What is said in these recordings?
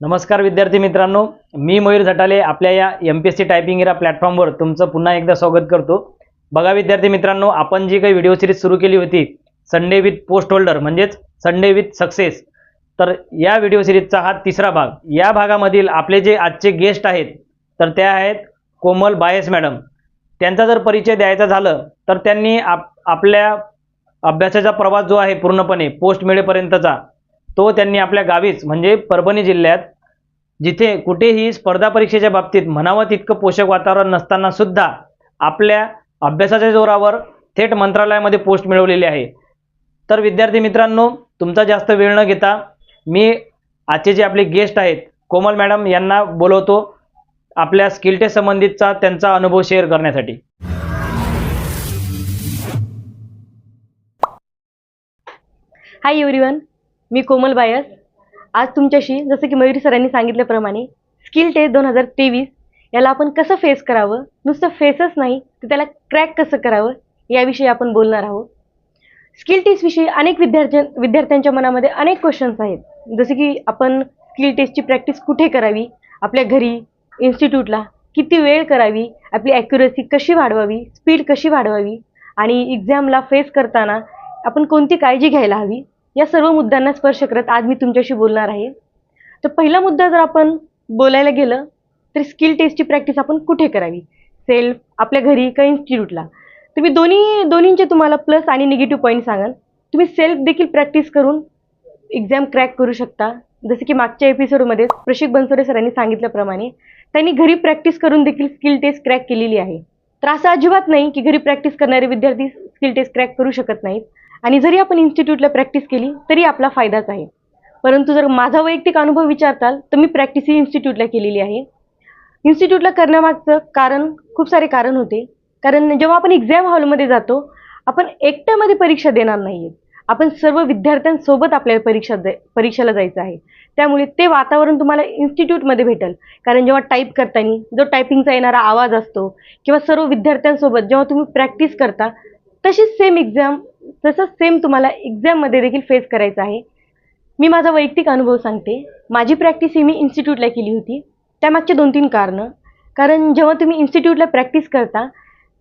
नमस्कार विद्यार्थी मित्रांनो मी मयूर झटाले आपल्या या M P S C typing या प्लॅटफॉर्मवर तुमचं पुन्हा एकदा स्वागत करतो. बघा विद्यार्थी मित्रांनो आपण जी काही व्हिडिओ सिरीज सुरू केली होती संडे विथ पोस्ट होल्डर म्हणजेच संडे विथ सक्सेस तर या व्हिडिओ सिरीजचा हा तिसरा भाग. या भागामधील आपले जे आजचे गेस्ट आहेत तर त्या आहेत कोमल बायस मॅडम. त्यांचा जर परिचय द्यायचा झालं तर त्यांनी आप आपल्या अभ्यासाचा प्रवास जो आहे पूर्णपणे पोस्ट मिळेपर्यंतचा तो त्यांनी आपल्या गावीच म्हणजे परभणी जिल्ह्यात जिथे कुठेही स्पर्धा परीक्षेच्या बाबतीत म्हणावं तितकं पोषक वातावरण नसताना सुद्धा आपल्या अभ्यासाच्या जोरावर थेट मंत्रालयामध्ये पोस्ट मिळवलेली आहे. तर विद्यार्थी मित्रांनो तुमचा जास्त वेळ न घेता मी आजचे जे आपले गेस्ट आहेत कोमल मॅडम यांना बोलवतो आपल्या स्किल टेस्ट संबंधितचा त्यांचा अनुभव शेअर करण्यासाठी. हाय एव्हरीवन मी कोमल बायस. आज तुमच्याशी जसं की मयुरी सरांनी सांगितल्याप्रमाणे स्किल टेस्ट दोन हजार तेवीस याला आपण कसं फेस करावं? नुसतं फेसच नाही तर त्याला क्रॅक कसं करावं? याविषयी आपण बोलणार आहोत. स्किल टेस्टविषयी अनेक विद्यार्थ्यां विद्यार्थ्यांच्या मनामध्ये अनेक क्वेश्चन्स आहेत. जसे की आपण स्किल टेस्टची प्रॅक्टिस कुठे करावी? आपल्या घरी इन्स्टिट्यूटला किती वेळ करावी? आपली ॲक्युरसी कशी वाढवावी? स्पीड कशी वाढवावी? आणि एक्झामला फेस करताना आपण कोणती काळजी घ्यायला हवी? या सर्व मुद्द्यांना स्पर्श करत आज मी तुमच्याशी बोलणार आहे. तर पहिला मुद्दा जर आपण बोलायला गेलं तर स्किल टेस्टची प्रॅक्टिस आपण कुठे करावी? सेल्फ आपल्या घरी का इन्स्टिट्यूटला तर मी दोन्ही दोन्हींचे तुम्हाला प्लस आणि निगेटिव्ह पॉईंट सांगाल. तुम्ही सेल्फ देखील प्रॅक्टिस करून एक्झाम क्रॅक करू शकता. जसं की मागच्या एपिसोडमध्ये प्रशिक बनसोडे सरांनी सांगितल्याप्रमाणे त्यांनी घरी प्रॅक्टिस करून देखील स्किल टेस्ट क्रॅक केलेली आहे. तर असं अजिबात नाही की घरी प्रॅक्टिस करणारे विद्यार्थी स्किल टेस्ट क्रॅक करू शकत नाहीत. आणि जरी आपण इन्स्टिट्यूटला प्रॅक्टिस केली तरी आपला फायदाच आहे. परंतु जर माझा वैयक्तिक अनुभव विचारताल तर मी प्रॅक्टिस ही इन्स्टिट्यूटला केलेली आहे. इन्स्टिट्यूटला करण्यामागचं कारण खूप सारे कारण होते. कारण जेव्हा आपण एक्झाम हॉलमध्ये जातो आपण एकट्यामध्ये परीक्षा देणार नाही आहेत आपण सर्व विद्यार्थ्यांसोबत आपल्याला परीक्षा जाय परीक्षेला जायचं आहे. त्यामुळे ते वातावरण तुम्हाला इन्स्टिट्यूटमध्ये भेटेल. कारण जेव्हा टाईप करताना जो टायपिंगचा येणारा आवाज असतो किंवा सर्व विद्यार्थ्यांसोबत जेव्हा तुम्ही प्रॅक्टिस करता तशीच सेम एक्झाम तसंच सेम तुम्हाला एक्झाममध्ये देखील फेस करायचं आहे. मी माझा वैयक्तिक अनुभव सांगते. माझी प्रॅक्टिस ही मी इन्स्टिट्यूटला केली होती. त्यामागचे दोन तीन कारणं. कारण जेव्हा तुम्ही इन्स्टिट्यूटला प्रॅक्टिस करता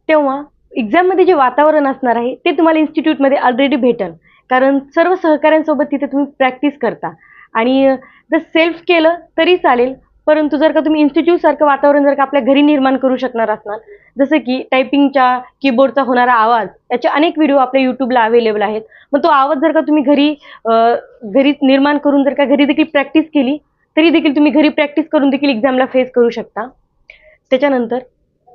तेव्हा एक्झाममध्ये जे वातावरण असणार आहे ते तुम्हाला इन्स्टिट्यूटमध्ये ऑलरेडी भेटेल. कारण सर्व सहकाऱ्यांसोबत तिथे तुम्ही प्रॅक्टिस करता. आणि जर सेल्फ केलं तरी चालेल. परंतु जर का तुम्ही इन्स्टिट्यूटसारखं वातावरण जर का आपल्या घरी निर्माण करू शकणार असणार जसं की टायपिंगच्या कीबोर्डचा होणारा आवाज याचे अनेक व्हिडिओ आपल्या यूट्यूबला अवेलेबल आहेत. मग तो आवाज जर का तुम्ही घरी घरी निर्माण करून जर का घरी देखील प्रॅक्टिस केली तरी देखील तुम्ही घरी प्रॅक्टिस करून देखील एक्झामला फेस करू शकता. त्याच्यानंतर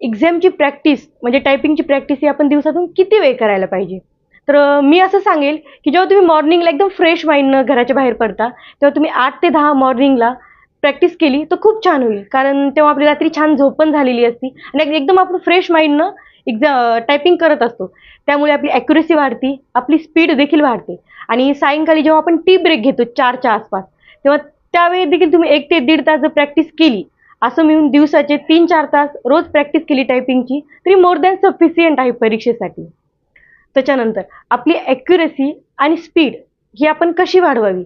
एक्झामची प्रॅक्टिस म्हणजे टायपिंगची प्रॅक्टिस ही आपण दिवसातून किती वेळ करायला पाहिजे? तर मी असं सांगेल की जेव्हा तुम्ही मॉर्निंगला एकदम फ्रेश माइंडनं घराच्या बाहेर पडता तेव्हा तुम्ही आठ ते दहा मॉर्निंगला प्रॅक्टिस केली तर खूप छान होईल. कारण तेव्हा आपली रात्री छान झोप पण झालेली असती. आणि एकदम आपण फ्रेश माइंडनं एक्झा टायपिंग करत असतो. त्यामुळे आपली ॲक्युरेसी वाढते आपली स्पीड देखील वाढते. आणि सायंकाळी जेव्हा आपण टी ब्रेक घेतो चारच्या आसपास तेव्हा त्यावेळी देखील तुम्ही एक ते दीड तास जर प्रॅक्टिस केली असं मिळून दिवसाचे तीन चार तास रोज प्रॅक्टिस केली टायपिंगची तरी मोर दॅन सफिशियंट आहे परीक्षेसाठी. त्याच्यानंतर आपली ॲक्युरेसी आणि स्पीड ही आपण कशी वाढवावी?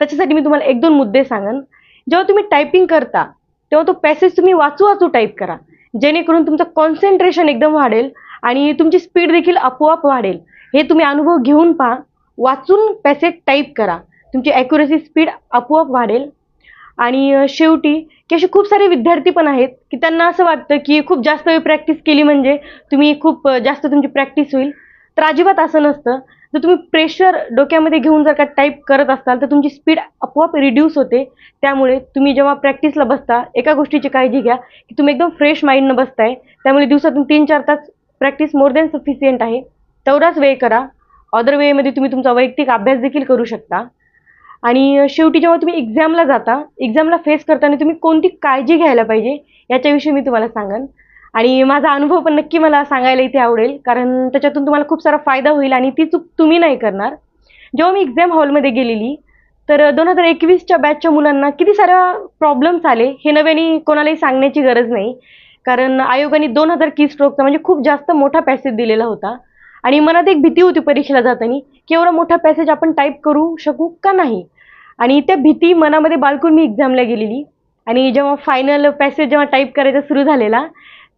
त्याच्यासाठी मी तुम्हाला एक दोन मुद्दे सांगन. जेव्हा तुम्ही टायपिंग करता तेव्हा तो पॅसेज तुम्ही वाचू वाचू टाईप करा. जेणेकरून तुमचं कॉन्सन्ट्रेशन एकदम वाढेल आणि तुमची स्पीड देखील आपोआप वाढेल. हे तुम्ही अनुभव घेऊन पहा. वाचून पॅसेज टाईप करा. तुमची ॲक्युरेसी स्पीड आपोआप वाढेल. आणि शेवटी की असे खूप सारे विद्यार्थी पण आहेत की त्यांना असं वाटतं की खूप जास्त वेळ प्रॅक्टिस केली म्हणजे तुम्ही खूप जास्त तुमची प्रॅक्टिस होईल. तर अजिबात असं नसतं. जर तुम्ही प्रेशर डोक्यामध्ये घेऊन जर का टाईप करत असाल तर तुमची स्पीड आपोआप रिड्यूस होते. त्यामुळे तुम्ही जेव्हा प्रॅक्टिसला बसता एका गोष्टीची काळजी घ्या की तुम्ही एकदम फ्रेश माइंडनं बसताय. त्यामुळे दिवसातून तीन चार तास प्रॅक्टिस मोर दॅन सफिशियंट आहे. तेवढाच वेळ करा. अदर वेमध्ये तुम्ही तुमचा वैयक्तिक अभ्यास देखील करू शकता. आणि शेवटी जेव्हा तुम्ही एक्झामला जाता एक्झामला फेस करताना तुम्ही कोणती काळजी घ्यायला पाहिजे याच्याविषयी मी तुम्हाला सांगेन. आणि माझा अनुभव पण नक्की मला सांगायला इथे आवडेल कारण त्याच्यातून तुम्हाला खूप सारा फायदा होईल आणि ती चूक तुम्ही नाही करणार. जेव्हा मी एक्झाम हॉलमध्ये गेलेली तर दोन हजार एकवीसच्या बॅचच्या मुलांना किती साऱ्या प्रॉब्लेम्स आले हे नव्याने कोणालाही सांगण्याची गरज नाही. कारण आयोगाने दोन हजार की स्ट्रोकचा म्हणजे खूप जास्त मोठा पॅसेज दिलेला होता. आणि मनात एक भीती होती परीक्षेला जाताना की एवढा मोठा पॅसेज आपण टाईप करू शकू का नाही? आणि त्या भीती मनामध्ये बाळकून मी एक्झामला गेलेली. आणि जेव्हा फायनल पॅसेज जेव्हा टाईप करायचा सुरू झालेला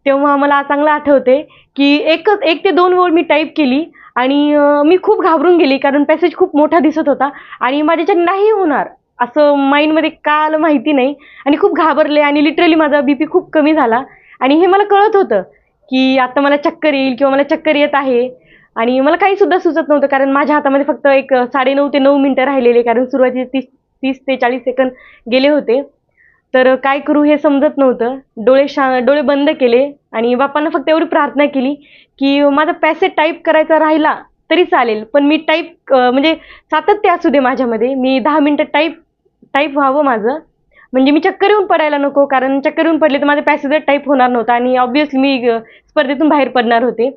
तेव्हा मला चांगलं आठवते की एकच एक ते दोन ओळ मी टाईप केली आणि मी खूप घाबरून गेली कारण पॅसेज खूप मोठा दिसत होता आणि माझ्याच्यात नाही होणार असं माइंडमध्ये का आलं माहिती नाही आणि खूप घाबरले आणि लिटरली माझा बी पी खूप कमी झाला. आणि हे मला कळत होतं की आता मला चक्कर येईल किंवा मला चक्कर येत आहे आणि मला काही सुद्धा सुचत नव्हतं कारण माझ्या हातामध्ये फक्त एक साडेनऊ ते नऊ मिनटं राहिलेले कारण सुरुवातीचे तीस तीस ते चाळीस सेकंद गेले होते. तर काय करू हे समजत नव्हतं. डोळे शा डोळे बंद केले आणि बापांना फक्त एवढी प्रार्थना केली की माझा पॅसेज टाईप करायचा राहिला तरी चालेल पण मी टाईप म्हणजे सातत्य असू दे माझ्यामध्ये. मी दहा मिनटं टाईप टाईप व्हावं माझं. म्हणजे मी चक्कर येऊन पडायला नको कारण चक्कर येऊन पडले तर माझं पॅसेजर टाईप होणार नव्हतं आणि ऑब्विसली मी स्पर्धेतून बाहेर पडणार होते.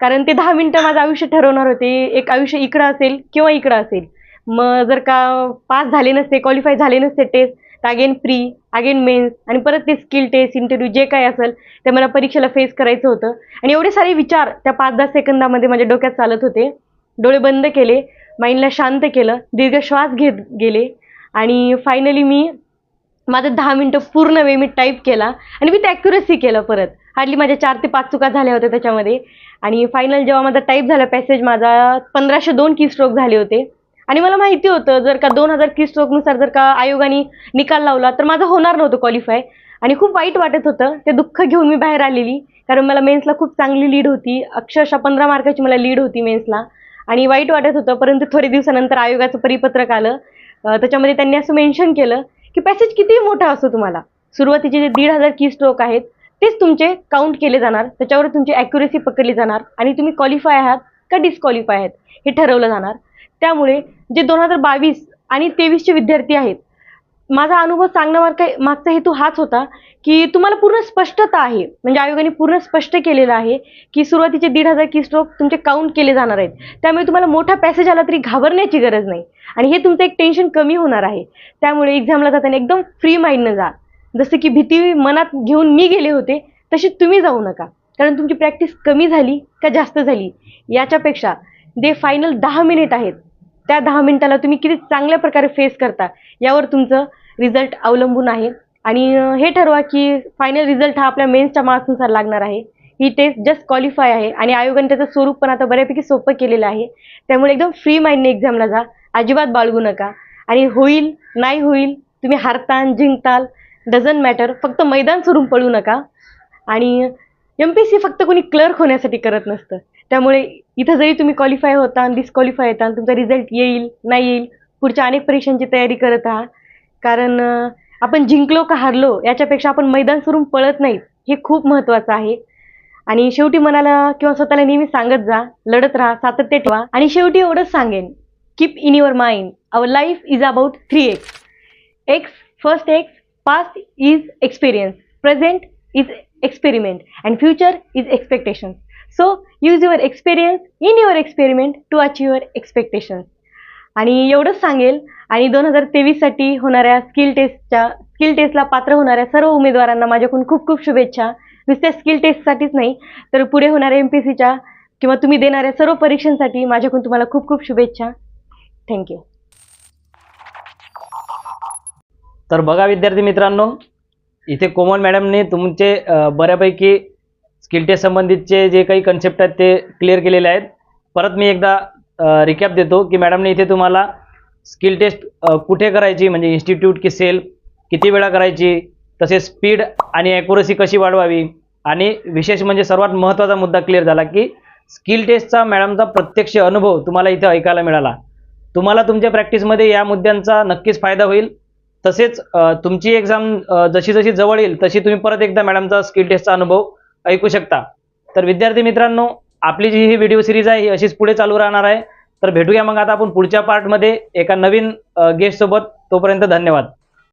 कारण ते दहा मिनटं माझं आयुष्य ठरवणार होते. एक आयुष्य इकडं असेल किंवा इकडं असेल. मग जर का पास झाले नसते क्वालिफाय झाले नसते test again pre again mains आणि परत ते स्किल टेस्ट इंटरव्ह्यू जे काय असेल ते मला परीक्षेला फेस करायचं होतं. आणि एवढे सारे विचार त्या पाच दहा सेकंदामध्ये माझ्या डोक्यात चालत होते. डोळे बंद केले माइंडला शांत केलं दीर्घ श्वास घेत गेले. आणि फायनली मी माझं दहा मिनटं पूर्ण वेळ मी टाईप केला आणि मी ते ॲक्युरेसी केलं परत. हार्डली माझ्या चार ते पाच चुका झाल्या होत्या त्याच्यामध्ये. आणि फायनल जेव्हा माझा टाईप झाला पॅसेज माझा पंधराशे दोन की स्ट्रोक झाले होते. आणि मला माहिती होतं जर का दोन हजार की स्ट्रोकनुसार जर का आयोगाने निकाल लावला तर माझं होणार नव्हतं क्वालिफाय आणि खूप वाईट वाटत होतं. ते दुःख घेऊन मी बाहेर आलेली. कारण मला मेन्सला खूप चांगली लीड होती. अक्षरशः पंधरा मार्काची मला लीड होती मेन्सला आणि वाईट वाटत होतं. परंतु थोडे दिवसानंतर आयोगाचं परिपत्रक आलं. त्याच्यामध्ये त्यांनी असं मेन्शन केलं की पॅसेज किती मोठा असो तुम्हाला सुरुवातीचे जे दीड हजार की स्ट्रोक आहेत तेच तुमचे काउंट केले जाणार. त्याच्यावर तुमची ॲक्युरेसी पकडली जाणार. आणि तुम्ही क्वालिफाय आहात का डिस्क्वालिफाय आहात हे ठरवलं जाणार. त्यामुळे जे दोन हजार बावीस आणि तेवीसचे विद्यार्थी आहेत माझा अनुभव सांगण्यामार्ग मागचा हेतू हाच होता की तुम्हाला पूर्ण स्पष्टता आहे म्हणजे आयोगाने पूर्ण स्पष्ट केलेलं आहे की सुरुवातीचे दीड हजार की स्ट्रोक तुमचे काउंट केले जाणार आहेत. त्यामुळे तुम्हाला मोठा पॅसेज आला तरी घाबरण्याची गरज नाही. आणि हे तुमचं एक टेन्शन कमी होणार आहे. त्यामुळे एक्झामला जाताना एकदम फ्री माइंडनं जा. जसं की भीती मनात घेऊन मी गेले होते तशी तुम्ही जाऊ नका. कारण तुमची प्रॅक्टिस कमी झाली का जास्त झाली याच्यापेक्षा जे फायनल दहा मिनिट आहेत त्या दहा मिनिटाला तुम्ही किती चांगल्या प्रकारे फेस करता यावर तुमचं रिझल्ट अवलंबून आहे. आणि हे ठरवा की फायनल रिझल्ट हा आपल्या मेन्सच्या मार्क्सनुसार लागणार आहे. ही टेस्ट जस्ट क्वालिफाय आहे आणि आयोगाने त्याचं स्वरूप पण आता बऱ्यापैकी सोपं केलेलं आहे. त्यामुळे एकदम फ्री माइंडने एक्झामला जा. अजिबात बाळगू नका. आणि होईल नाही होईल तुम्ही हारताल जिंकताल डझंट मॅटर फक्त मैदान सोडून पळू नका. आणि एम पी एस सी फक्त कोणी क्लर्क होण्यासाठी करत नसतं. त्यामुळे इथं जरी तुम्ही क्वालिफाय होता डिस्क्वालिफाय होता तुमचा रिझल्ट येईल नाही येईल पुढच्या अनेक परीक्षांची तयारी करत आहात. कारण आपण जिंकलो का हारलो याच्यापेक्षा आपण मैदान सोडून पळत नाहीत हे खूप महत्त्वाचं आहे. आणि शेवटी मनाला किंवा स्वतःला नेहमी सांगत जा लढत राहा सातत्य ठेवा. आणि शेवटी एवढंच सांगेन keep in your mind our life is about three X X first X past is experience present is experiment and future is expectations so use your experience in your experiment to achieve your expectations आणि एवढंच सांगेल आणि दोन हजार तेवीससाठी होणाऱ्या skill टेस्टच्या skill टेस्टला पात्र होणाऱ्या सर्व उमेदवारांना माझ्याकडून खूप खूप शुभेच्छा. नुसत्या स्किल टेस्टसाठीच नाही तर पुढे होणाऱ्या एम पी सीच्या किंवा तुम्ही देणाऱ्या सर्व परीक्षांसाठी माझ्याकडून तुम्हाला खूप खूप शुभेच्छा. थँक्यू तर बघा विद्यार्थी मित्रांनो इथे कोमल मॅडमने तुमचे बऱ्यापैकी स्किल टेस्ट संबंधितचे जे काही कन्सेप्ट आहेत ते क्लिअर केलेले आहेत. परत मी एकदा रिकॅप देतो की मॅडमने इथे तुम्हाला स्किल टेस्ट कुठे करायची? म्हणजे इन्स्टिट्यूट की सेल किती वेळा करायची? तसेच स्पीड आणि ॲक्युरसी कशी वाढवावी? आणि विशेष म्हणजे सर्वात महत्त्वाचा मुद्दा क्लिअर झाला की स्किल टेस्टचा मॅडमचा प्रत्यक्ष अनुभव तुम्हाला इथे ऐकायला मिळाला. तुम्हाला तुमच्या प्रॅक्टिसमध्ये या मुद्द्यांचा नक्कीच फायदा होईल. तसेच तुमची एक्झाम जशी जशी जवळ येईल तशी तुम्ही परत एकदा मॅडमचा स्किल टेस्टचा अनुभव ऐकू शकता. तर विद्यार्थी मित्रांनो आपली जी ही व्हिडिओ सिरीज आहे ही अशीच पुढे चालू राहणार आहे. तर भेटूया मग आता आपण पुढच्या पार्टमध्ये एका नवीन गेस्टसोबत तोपर्यंत धन्यवाद.